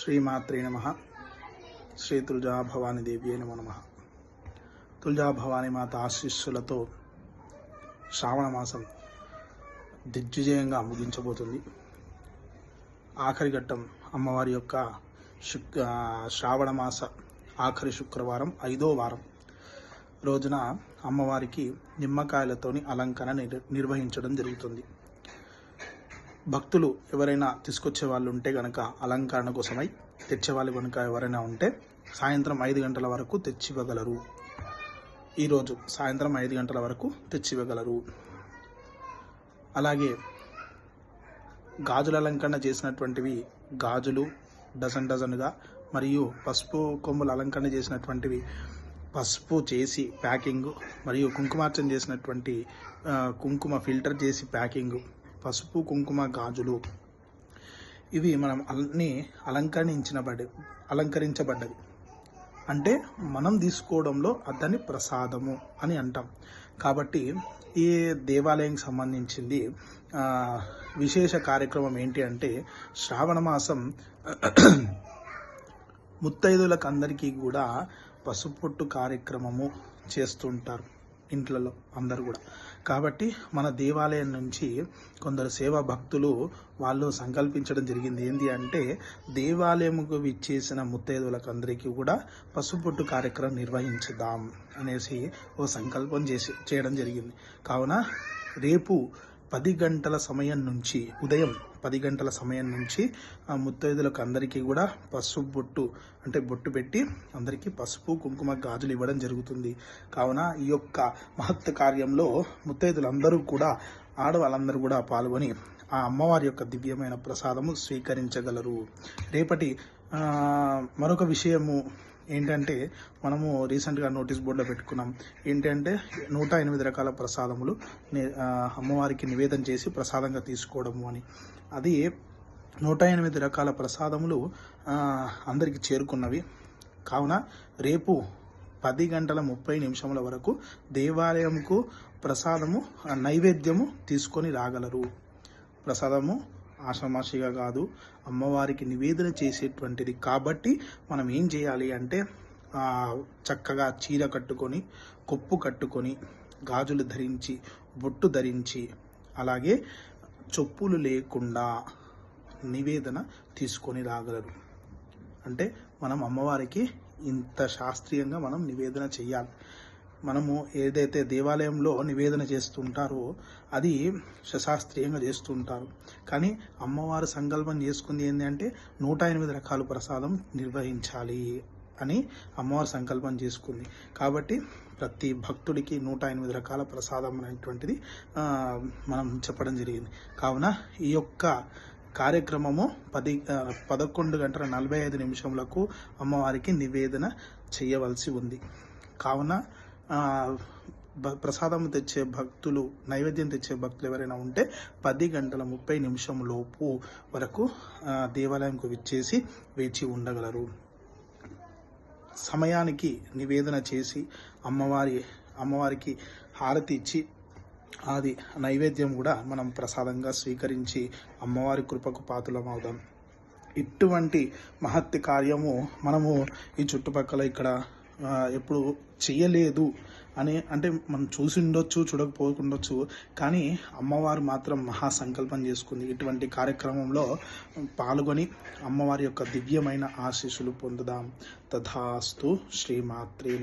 శ్రీమాత్రే నమ. శ్రీ తుల్జా భవాని దేవి నమో. నమ తుల్జా భవాని మాత ఆశీస్సులతో శ్రావణ మాసం దిగ్విజయంగా ముగించబోతుంది. ఆఖరి ఘట్టం అమ్మవారి యొక్క శుక్ ఆ, శ్రావణ మాస ఆఖరి శుక్రవారం ఐదో వారం రోజున అమ్మవారికి నిమ్మకాయలతోని అలంకరణ నిర్వహించడం జరుగుతుంది. భక్తులు ఎవరైనా తీసుకొచ్చే వాళ్ళు ఉంటే కనుక అలంకరణ కోసమై తెచ్చేవాళ్ళు కనుక ఎవరైనా ఉంటే సాయంత్రం ఐదు గంటల వరకు తెచ్చివ్వగలరు. ఈరోజు సాయంత్రం ఐదు గంటల వరకు తెచ్చివ్వగలరు. అలాగే గాజుల అలంకరణ చేసినటువంటివి గాజులు డజన్ డజన్గా మరియు పసుపు కొమ్ములు అలంకరణ చేసినటువంటివి పసుపు చేసి ప్యాకింగ్ మరియు కుంకుమార్చన చేసినటువంటి కుంకుమ ఫిల్టర్ చేసి ప్యాకింగ్ పసుపు కుంకుమ గాజులు. ఇవి మనం అన్ని అలంకరించినబడి అలంకరించబడ్డవి. అంటే మనం తీసుకోవడంలో దాన్ని ప్రసాదము అని అంటాం. కాబట్టి ఈ దేవాలయంకి సంబంధించింది విశేష కార్యక్రమం ఏంటి అంటే శ్రావణ మాసం ముత్తైదులకు అందరికీ కూడా పసుపొట్టు కార్యక్రమము చేస్తుంటారు. ఇంట్లలో అందరు కూడా. కాబట్టి మన దేవాలయం నుంచి కొందరు సేవా భక్తులు వాళ్ళు సంకల్పించడం జరిగింది. ఏంటి అంటే దేవాలయముకు విచ్చేసిన ముత్తైదులకు అందరికీ కూడా పసుపొట్టు కార్యక్రమం నిర్వహించుదాం అనేసి ఓ సంకల్పం చేసి చేయడం జరిగింది. కావున రేపు పది గంటల సమయం నుంచి ఉదయం పది గంటల సమయం నుంచి ఆ ముత్తైదులకు అందరికీ కూడా పసుపు బొట్టు అంటే బొట్టు పెట్టి అందరికీ పసుపు కుంకుమ గాజులు ఇవ్వడం జరుగుతుంది. కావున ఈ యొక్క మహత్ కార్యంలో ముత్తైదులందరూ కూడా ఆడవాళ్ళందరూ కూడా పాల్గొని ఆ అమ్మవారి యొక్క దివ్యమైన ప్రసాదము స్వీకరించగలరు. రేపటి మరొక విషయము ఏంటంటే మనము రీసెంట్గా నోటీస్ బోర్డులో పెట్టుకున్నాం. ఏంటంటే నూట ఎనిమిది రకాల ప్రసాదములు అమ్మవారికి నివేదన చేసి ప్రసాదంగా తీసుకోవడము అని. అది నూట ఎనిమిది రకాల ప్రసాదములు అందరికి చేరుకున్నవి. కావున రేపు పది గంటల ముప్పై నిమిషముల వరకు దేవాలయంకు ప్రసాదము నైవేద్యము తీసుకొని రాగలరు. ప్రసాదము ఆషామాషిగా కాదు అమ్మవారికి నివేదన చేసేటువంటిది. కాబట్టి మనం ఏం చేయాలి అంటే చక్కగా చీర కట్టుకొని కొప్పు కట్టుకొని గాజులు ధరించి బొట్టు ధరించి అలాగే చొప్పులు లేకుండా నివేదన తీసుకొని రాగలరు. అంటే మనం అమ్మవారికి ఇంత శాస్త్రీయంగా మనం నివేదన చేయాలి. మనము ఏదైతే దేవాలయంలో నివేదన చేస్తుంటారో అది శశాస్త్రీయంగా చేస్తుంటారు. కానీ అమ్మవారు సంకల్పం చేసుకుంది ఏంటంటే నూట ఎనిమిది రకాల ప్రసాదం నిర్వహించాలి అని అమ్మవారు సంకల్పం చేసుకుంది. కాబట్టి ప్రతి భక్తుడికి నూట ఎనిమిది రకాల ప్రసాదం అనేటువంటిది మనం చెప్పడం జరిగింది. కావున ఈ యొక్క కార్యక్రమము పది పదకొండు గంటల నలభై ఐదు నిమిషములకు అమ్మవారికి నివేదన చేయవలసి ఉంది. కావున ప్రసాదం తెచ్చే భక్తులు నైవేద్యం తెచ్చే భక్తులు ఎవరైనా ఉంటే పది గంటల ముప్పై నిమిషం లోపు వరకు దేవాలయంకు విచ్చేసి వేచి ఉండగలరు. సమయానికి నివేదన చేసి అమ్మవారి అమ్మవారికి హారతి ఇచ్చి అది నైవేద్యం కూడా మనం ప్రసాదంగా స్వీకరించి అమ్మవారి కృపకు పాతులమవుదాం ఇటువంటి మహత్తి కార్యము మనము ఈ చుట్టుపక్కల ఇక్కడ ఎప్పుడు చెయ్యలేదు అని అంటే మనం చూసి ఉండొచ్చు చూడకపోకుండొచ్చు కానీ అమ్మవారు మాత్రం మహా సంకల్పం చేసుకుంది. ఇటువంటి కార్యక్రమంలో పాల్గొని అమ్మవారి యొక్క దివ్యమైన ఆశీస్సులు పొందుదాం. తథాస్తు శ్రీమాత్రే